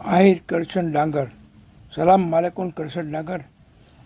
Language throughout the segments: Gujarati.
આહિર કરશન ડાંગર. સલામ માલેકુન કરશન ડાંગર.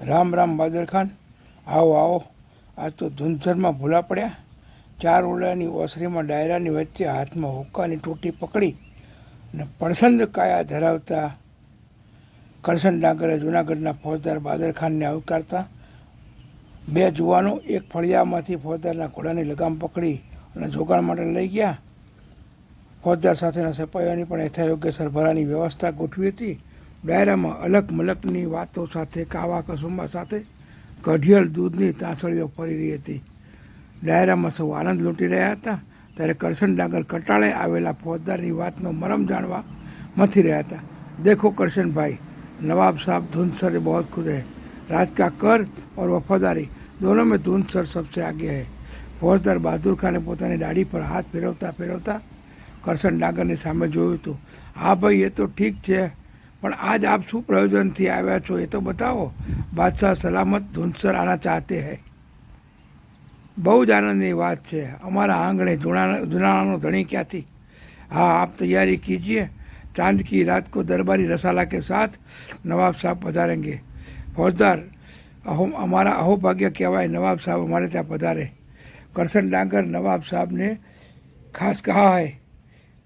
રામ રામ બાદર ખાન. આવો આવો. આજ તો ધૂંધરમાં ભૂલા પડ્યા. ચાર ઓરડાની ઓસરીમાં ડાયરાની વચ્ચે હાથમાં હુક્કાની ટોટી પકડી અને પડસંદ કાયા ધરાવતા કરશન ડાંગરે જૂનાગઢના ફોજદાર બાદર ખાનને આવકારતા બે જુવાનો એક ફળિયામાંથી ફોજદારના ઘોડાની લગામ પકડી અને જોગાણ માટે લઈ ગયા. ફોજદાર સાથેના સપાયાની પણ યથાયોગ્ય સરભરાની વ્યવસ્થા ગોઠવી હતી. ડાયરામાં અલગ મલકની વાતો સાથે, કાવા કસુંબા સાથે કઢિયલ દૂધની તાંસળીઓ ફરી રહી હતી. ડાયરામાં સૌ આનંદ લૂંટી રહ્યા હતા. ત્યારે કરશન ડાંગર કટાળે આવેલા ફોજદારની વાતનો મરમ જાણવા મથી રહ્યા હતા. દેખો કરશનભાઈ, નવાબ સાહેબ ધૂનસર બહુ ખુદ હૈ. રાજકા કર ઓર વફાદારી. દોનો મેં ધૂનસર સબસે આગે હૈ. ફોજદાર બહાદુર ખાને પોતાની દાઢી પર હાથ ફેરવતા ફેરવતા કરશન ડાંગરની સામે જોયું હતું. હા ભાઈ, એ તો ઠીક છે, પણ આજ આપ શું પ્રયોજનથી આવ્યા છો એ તો બતાવો. બાદશાહ સલામત ધૂનસર આના ચાહતે હૈ. બહુ જ આનંદની વાત છે. અમારા આંગણે જુનાળાનો ધણી ક્યાંથી? હા, આપ તૈયારી કીજીએ. ચાંદ કી રાત કો દરબારી રસાલા કે સાથ નવાબ સાહેબ પધારેંગે. ફોજદાર, અહો, અમારા અહોભાગ્ય કહેવાય નવાબ સાહેબ અમારે ત્યાં પધારે. કરશન ડાંગર નવાબ સાહેબને ખાસ કહા હૈ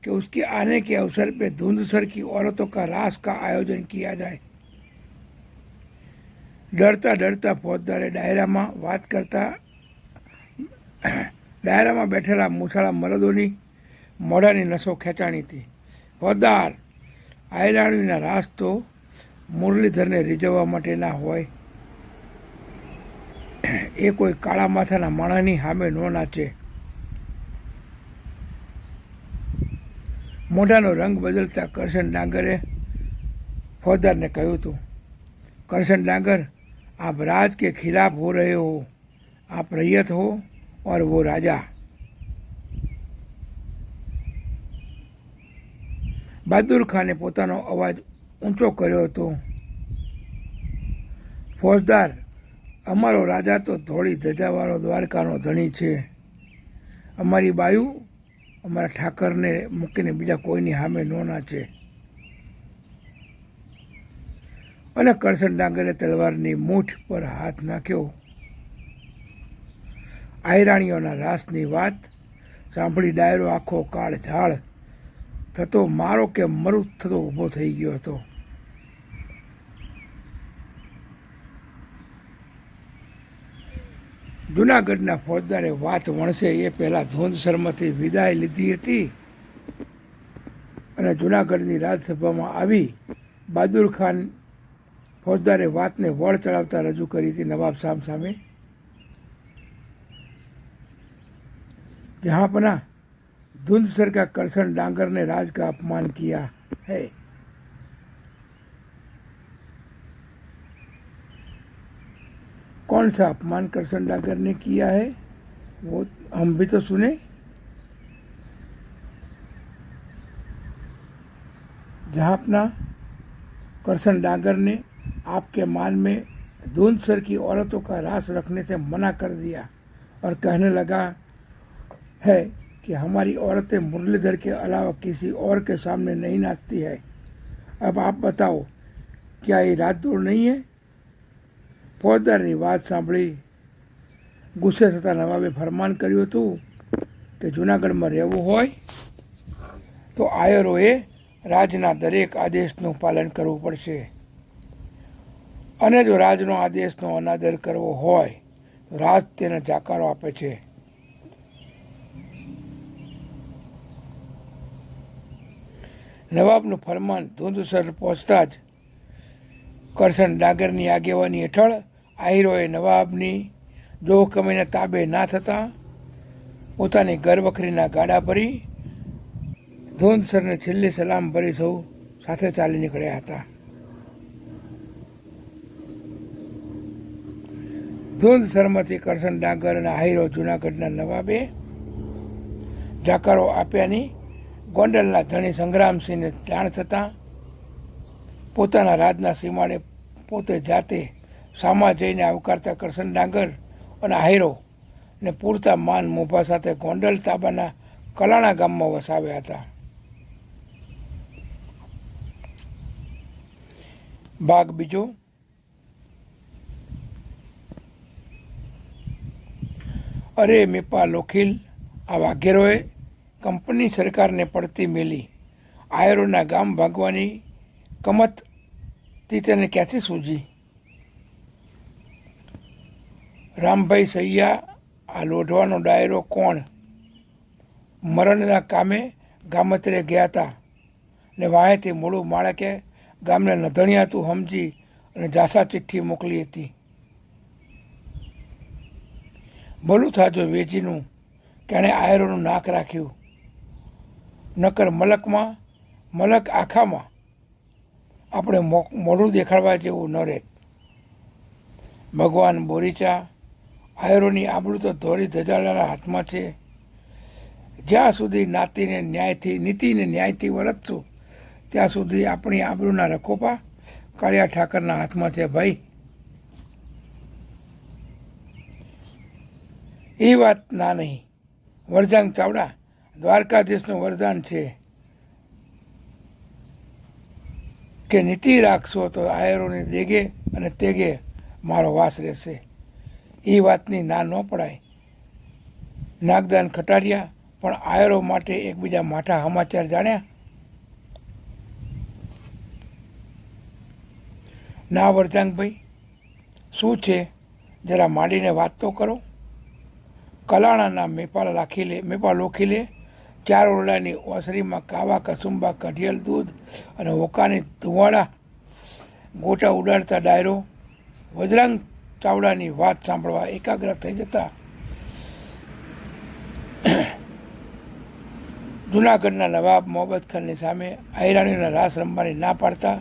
कि उसके आने के अवसर पे धुंधसर की औरतों का रास का आयोजन किया जाए ડરતા ડરતા ફોજદારે ડાયરામાં વાત કરતા ડાયરામાં બેઠેલા મૂછાળા મરદોની મોઢાની નસો ખેંચાણી હતી ફોજદાર આયરાણીના રાસ તો મુરલીધરને રીઝવવા માટે ના હોય એ કોઈ કાળા માથાના માણસની સામે ન નાચે મોઢાનો રંગ બદલતા કરશન ડાંગરે फौजदार ने કહ્યું હતું करशन डांगर आप राज के खिलाफ हो रहे हो आप रैयत हो और वो राजा બહાદુર ખાને પોતાનો અવાજ ઊંચો કર્યો હતો ફોજદાર અમારો રાજા તો ધોળી ધજાવાળો દ્વારકાનો ધણી છે અમારી બાયુ અમારા ઠાકરને મૂકીને બીજા કોઈની સામે ન નાચે. અને કરશન ડાંગરે તલવારની મૂઠ પર હાથ નાખ્યો. આયરાણીઓના રાસની વાત સાંભળી ડાયરો આખો કાળ ઝાડ થતો મારો કે મરું થતો ઊભો થઈ ગયો હતો. જુનાગઢના ફોજદારે વાત વણશે એ પહેલાં ધોંધસરમાંથી વિદાય લીધી હતી. અને જુનાગઢની રાજસભામાં આવી બહાદુર ખાન ફોજદારે વાતને વળ ચડાવતા રજૂ કરી હતી નવાબ સામ સામે. જહાંપના ધૂંધસર કા કરસન ડાંગર રાજ કા અપમાન કિયા હૈ. कौन सा अपमान करसन डांगर ने किया है, वो हम भी तो सुने। जहाँ अपना करसन डागर ने आपके मान में धुंध सर की औरतों का रास रखने से मना कर दिया और कहने लगा है कि हमारी औरतें मुरलीधर के अलावा किसी और के सामने नहीं नाचती है। अब आप बताओ, क्या ये रात दूर नहीं है? ફોજદારની વાત સાંભળી ગુસ્સે થતા નવાબે ફરમાન કર્યું હતું કે જૂનાગઢમાં રહેવું હોય તો આયરોએ રાજના દરેક આદેશનું પાલન કરવું પડશે. અને જો રાજનો આદેશનો અનાદર કરવો હોય, તો રાજ તેને જાકારો આપે છે. નવાબનું ફરમાન ધૂંધસર પહોંચતા જ કરશન ડાગરની આગેવાની હેઠળ આહિરોએ નવાબની જોહકમીને તાબે ના થતાં પોતાની ઘરવખરીના ગાડા ભરી ધૂંધસરને છેલ્લી સલામ ભરી સૌ સાથે ચાલી નીકળ્યા હતા. ધૂંધસરમાંથી કરશન ડાંગર અને આહિરો જુનાગઢના નવાબે જાકારો આપ્યાની ગોંડલના ધણી સંગ્રામસિંહને જાણ થતાં પોતાના રાજના સીમાડે પોતે જાતે સામા જઈને આવકારતા કરશન ડાંગર અને આહિરો ને પૂરતા માન મોભા સાથે ગોંડલ તાબાના કલાણા ગામમાં વસાવ્યા હતા. ભાગ બીજો. અરે મેપા લોખીલ, આ વાઘેરોએ કંપની સરકારને પડતી મેલી. આયરોના ગામ ભાગવાની કમતથી તેને ક્યાંથી સૂજી? રામભાઈ સૈયા, આ લોઢવાનો ડાયરો કોણ? મરણના કામે ગામત્રે ગયા હતા ને વાંહેથી મૂળું માળકે ગામને નધણિયાતું સમજી અને જાસા ચિઠ્ઠી મોકલી હતી. ભલું થાજો વેચીનું તેણે આયરોનું નાક રાખ્યું. નકર મલકમાં, મલક આખામાં આપણે મોઢું દેખાડવા જેવું ન રહેત. ભગવાન બોરીચા આયરોની આબરૂ તો ધોરી ધજાડાના હાથમાં છે. જ્યાં સુધી નાતીને ન્યાયથી, નીતિને ન્યાયથી વરતશું ત્યાં સુધી આપણી આબરૂના રખોપા કાળિયા ઠાકરના હાથમાં છે ભાઈ. એ વાત ના નહીં. વરજાંગ ચાવડા, દ્વારકાધીશનું વરદાન છે. કે નીતિ રાખશો તો આયરોની દેગે અને તેગે મારો વાસ રહેશે. એ વાતની ના ન પડાય. નાગદાન ખટારિયા પણ આયરો માટે એકબીજા માઠા સમાચાર જાણ્યા. ના વરજાંગભાઈ, શું છે? જરા માંડીને વાત તો કરો. કલાણાના મેપાલ રાખી લે, મેપાલ ઓખી લે. ચાર ઓરડાની ઓસરીમાં કાવા કસુંબા, કઢિયલ દૂધ અને હોકાની ધુવાડા ગોટા ઉડાડતા ડાયરો. વજરાંગ ચાવડાની વાત સાંભળવા એકાગ્ર થઈ જતા જુનાગઢના નવાબ મોહમ્મદ ખાનની સામે આયરાણીના રાસ રમવાની ના પાડતા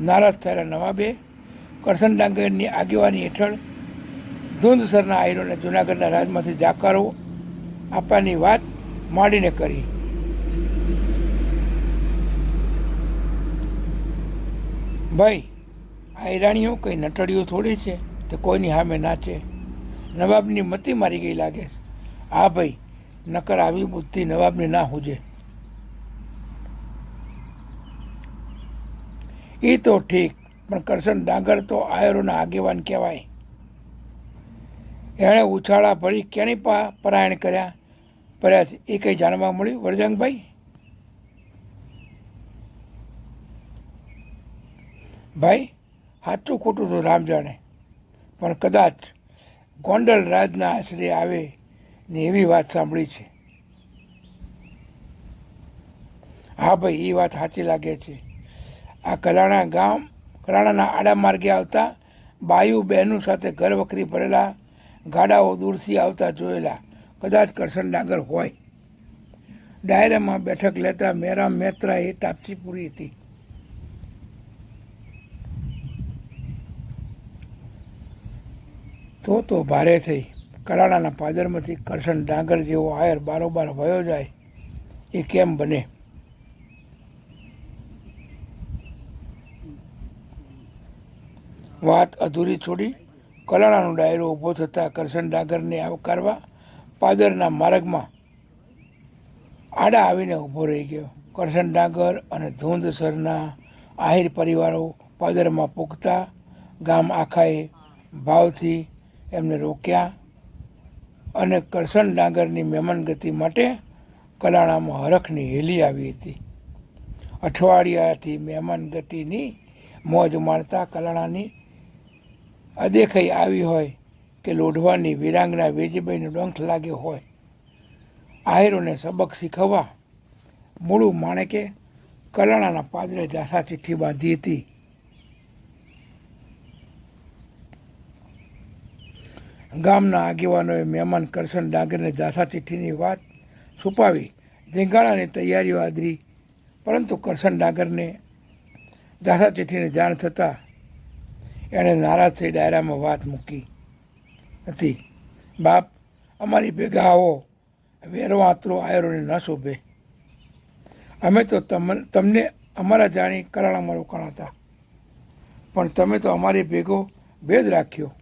નારાજ થયેલા નવાબે કરશન ડાંગરની આગેવાની હેઠળ ધૂંધસરના આયરોને જુનાગઢના રાજમાંથી જાકારો આપવાની વાત માંડીને કરી. ભાઈ, આયરાણીઓ કંઈ નટડીઓ થોડી છે? તે કોઈની સામે નાચે નવાબની મતી મારી ગઈ લાગે આ ભાઈ, નકર આવી બુદ્ધિ નવાબની ના હોજે. એ તો ઠીક, પણ કરશન ડાંગર તો આયરોના આગેવાન કહેવાય. એણે ઉછાળા ભરી કેણી પા પરાયણ કર્યા. પર્યા છે એ કંઈ જાણવા મળ્યું, વરજંગભાઈ? ભાઈ સાચું ખોટું તો રામ જાણે. પણ કદાચ ગોંડલ રાજના આશરે આવે ને એવી વાત સાંભળી છે. હા ભાઈ, એ વાત સાચી લાગે છે. આ કલાણા ગામ, કલાણાના આડા માર્ગે આવતા બાયુ બહેનો સાથે ઘર વખરી ભરેલા ગાડાઓ દૂરથી આવતા જોયેલા. કદાચ કરશન ડાંગર હોય. ડાયરામાં બેઠક લેતા મેરામ મેત્રા એ તાપસીપુરી પૂરી હતી. તો તો ભારે થઈ. કરાણાના પાદરમાંથી કરશન ડાંગર જેવો આયર બારોબાર વયો જાય. એ કેમ બને? વાત અધૂરી છોડી કલાણાનો ડાયરો ઊભો થતાં કરશન ડાંગરને આવકારવા પાદરના માર્ગમાં આડા આવીને ઊભો રહી ગયો. કરશન ડાંગર અને ધૂંધસરના આહિર પરિવારો પાદરમાં પૂગતા ગામ આખાએ ભાવથી એમને રોક્યા અને કરસન ડાંગરની મહેમાન ગતિ માટે કલાણામાં હરખની હેલી આવી હતી. અઠવાડિયાથી મહેમાન ગતિની મોજ માણતા કલાણાની અદેખાઈ આવી હોય કે લોઢવાની વિરાંગના વેજીબાઈનો ડંખ લાગ્યો હોય. આહિરોને સબક શીખવવા મૂળું માણેકે કલાણાના પાદરે જાસા ચિઠ્ઠી બાંધી હતી. ગામના આગેવાનોએ મહેમાન કરશન ડાંગરને જાસા ચિઠ્ઠીની વાત છુપાવી ધીંગાણાની તૈયારીઓ આદરી. પરંતુ કરશન ડાંગરને જાસા ચિઠ્ઠીની જાણ થતાં એણે નારાજ થઈ ડાયરામાં વાત મૂકી હતી. બાપ, અમારી ભેગા આવો વેરો આતરો આયરોને ન શોભે. અમે તો તમ, તમને અમારા જાણી કરાણામાં રોકાણ હતા. પણ તમે તો અમારી ભેગો ભેદ રાખ્યો.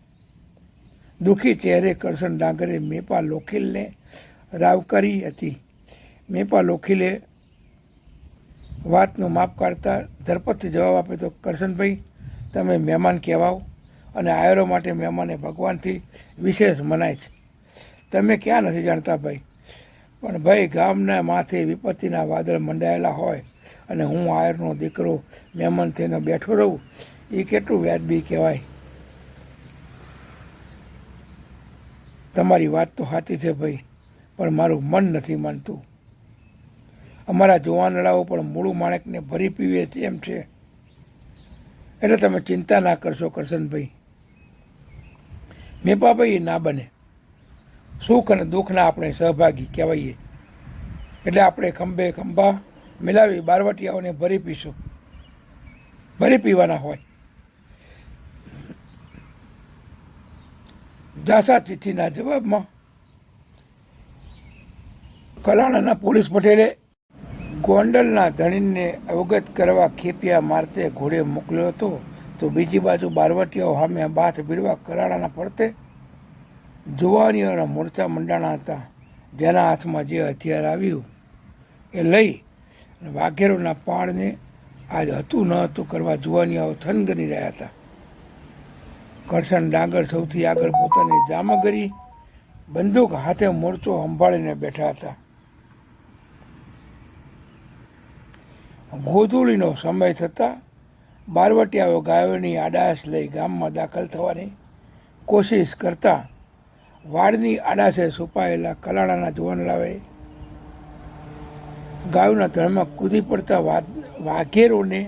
દુઃખી ચહેરે કરશન ડાંગરે મેપા લોખીલને રાવકારી હતી. મેપા લોખીલે વાતનું માપ કાઢતા ધરપતથી જવાબ આપે તો, કરશનભાઈ, તમે મહેમાન કહેવાઓ અને આયરો માટે મહેમાને ભગવાનથી વિશેષ મનાય છે. તમે ક્યાં નથી જાણતા ભાઈ? પણ ભાઈ ગામના માથે વિપત્તિના વાદળ મંડાયેલા હોય અને હું આયરનો દીકરો મહેમાન થઈને બેઠો રહું એ કેટલું વ્યાજબી કહેવાય? તમારી વાત તો સાચી છે ભાઈ, પણ મારું મન નથી માનતું. અમારા જુવાનડાઓ પણ મૂળું માણેકને ભરી પીવે છે એમ છે. એટલે તમે ચિંતા ના કરશો, કરશનભાઈ. મેપાભાઈ ના બને. સુખ અને દુઃખના આપણે સહભાગી કહેવાઈએ. એટલે આપણે ખંભે ખંભા મિલાવી બારવટીયાઓને ભરી પીશું. ભરી પીવાના હોય. જાસા ચિઠ્ઠીના જવાબમાં કલાણાના પોલીસ પટેલે ગોંડલના ધણીને અવગત કરવા ખેપિયા મારતે ઘોડે મોકલ્યો હતો. તો બીજી બાજુ બારવટીયાઓ સામે બાથ ભીડવા કલાણાના પડતે જુવાનીઓના મોરચા મંડાણા હતા. જેના હાથમાં જે હથિયાર આવ્યું એ લઈ વાઘેરોના પાળને આજ હતું ન હતું કરવા જુવાનીઓ થનગની રહ્યા હતા. કરશન ડાંગર સૌથી આગળ પોતાની જામગરી બંદૂક હાથે મોરચો સંભાળીને બેઠા હતા. ગોધૂળીનો સમય થતાં બારવટિયાઓ ગાયોની આડાશ લઈ ગામમાં દાખલ થવાની કોશિશ કરતા વાડની આડાશે છુપાયેલા કલાણાના જુવાનડાઓએ ગાયોના ધણમાં કૂદી પડતા વાઘેરોને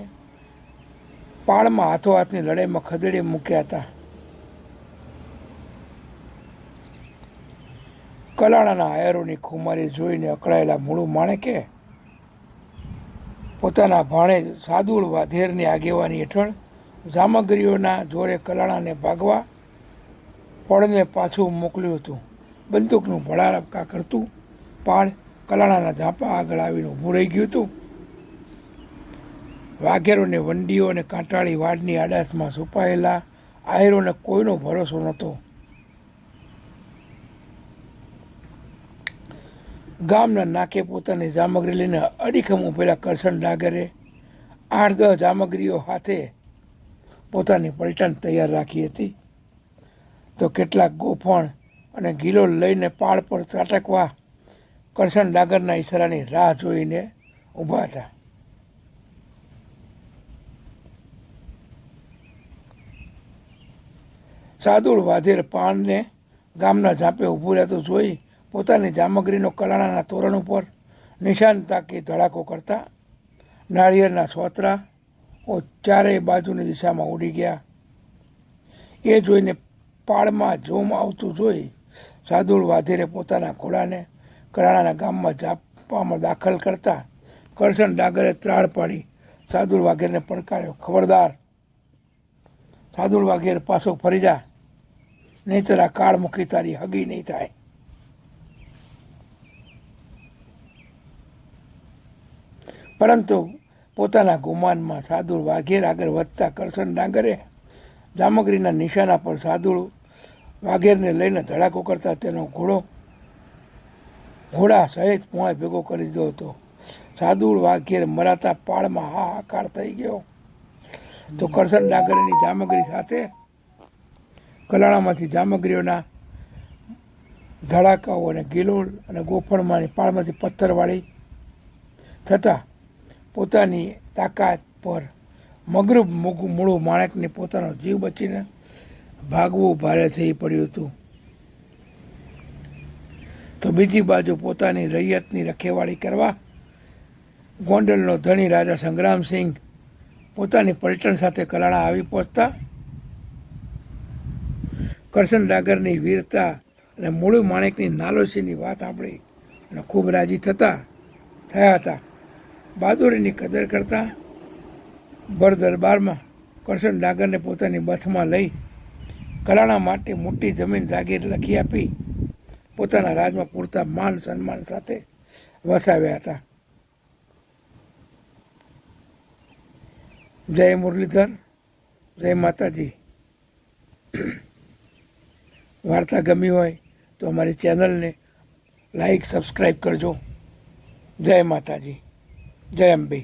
પાળમાં હાથો હાથની લડાઈમાં ખદેડી મૂક્યા હતા. કલાણાના આયરોની ખુમારી જોઈને અકળાયેલા મૂળું માણેકે પોતાના ભાણે સાદુળ વાધેરની આગેવાની હેઠળ સામગ્રીઓના જોરે કલાણાને ભાગવા પળને પાછું મોકલ્યું હતું. બંદૂકનું ભડાકા કરતું પાળ કલાણાના ઝાંપા આગળ આવીને ઊભું રહી ગયું હતું. વાઘેરોને વંડીઓ અને કાંટાળી વાડની આડાશમાં છુપાયેલા આયરોને કોઈનો ભરોસો નહોતો. ગામના નાકે પોતાની સામગ્રી લઈને અડીખમ ઉભેલા કરશન ડાગરે આઠ દસ સામગ્રીઓ હાથે પોતાની પલટણ તૈયાર રાખી હતી. તો કેટલાક ગોફણ અને ગીલો લઈને પાળ પર ત્રાટકવા કરશન ડાગરના ઈશારાની રાહ જોઈને ઊભા હતા. સાદુળ વાધેર પાણને ગામના ઝાંપે ઊભું રહેતું જોઈ પોતાની જામગરીનો કલાણાના તોરણ ઉપર નિશાન તાકી ધડાકો કરતા નાળિયેરના સોતરા ઓ ચારેય બાજુની દિશામાં ઉડી ગયા. એ જોઈને પાળમાં જોમ આવતું જોઈ સાદુળ વાધેરે પોતાના ઘોડાને કરાણાના ગામમાં જાપવામાં દાખલ કરતા કરશન ડાગરે ત્રાળ પાડી સાદુળ વાઘેરને પડકાર્યો. ખબરદાર, સાદુળ વાઘેર પાછો ફરી જા, નહીંતર કાળ મુખી તારી હગી નહીં થાય. પરંતુ પોતાના ગુમાનમાં સાદુળ વાઘેર આગળ વધતા કરશન ડાંગરે જામગરીના નિશાના પર સાદુળ વાઘેરને લઈને ધડાકો કરતા તેનો ઘોડો ઘોડા સહિત પોણે ભેગો કરી દીધો હતો. સાદુળ વાઘેર મરાતા પાળમાં હાહાકાર થઈ ગયો. તો કરશન ડાંગરેની જામગરી સાથે કલાણામાંથી જામગરીઓના ધડાકાઓ અને ગિલોલ અને ગોફણમાંની પાળમાંથી પથ્થરવાળી થતાં પોતાની તાકાત પર મગરૂબ મૂગું મૂળું માણેકને પોતાનો જીવ બચીને ભાગવું ભારે થઈ પડ્યું હતું. તો બીજી બાજુ પોતાની રૈયતની રખેવાળી કરવા ગોંડલનો ધણી રાજા સંગ્રામસિંહ પોતાની પલટણ સાથે કલાણા આવી પહોંચતા કરશન ડાગરની વીરતા અને મૂળું માણેકની નાલોસીની વાત આપણી અને ખૂબ રાજી થતા થયા હતા. બહાદુરીની કદર કરતા દરબારમાં કરશન ડાગરને પોતાની બથમાં લઈ કલાણા માટે મોટી જમીન જાગીર લખી આપી પોતાના રાજમાં પૂરતા માન સન્માન સાથે વસાવ્યા હતા. જય મુરલીધર, જય માતાજી. વાર્તા ગમી હોય તો અમારી ચેનલને લાઈક, સબસ્ક્રાઈબ કરજો. જય માતાજી. જય અંબે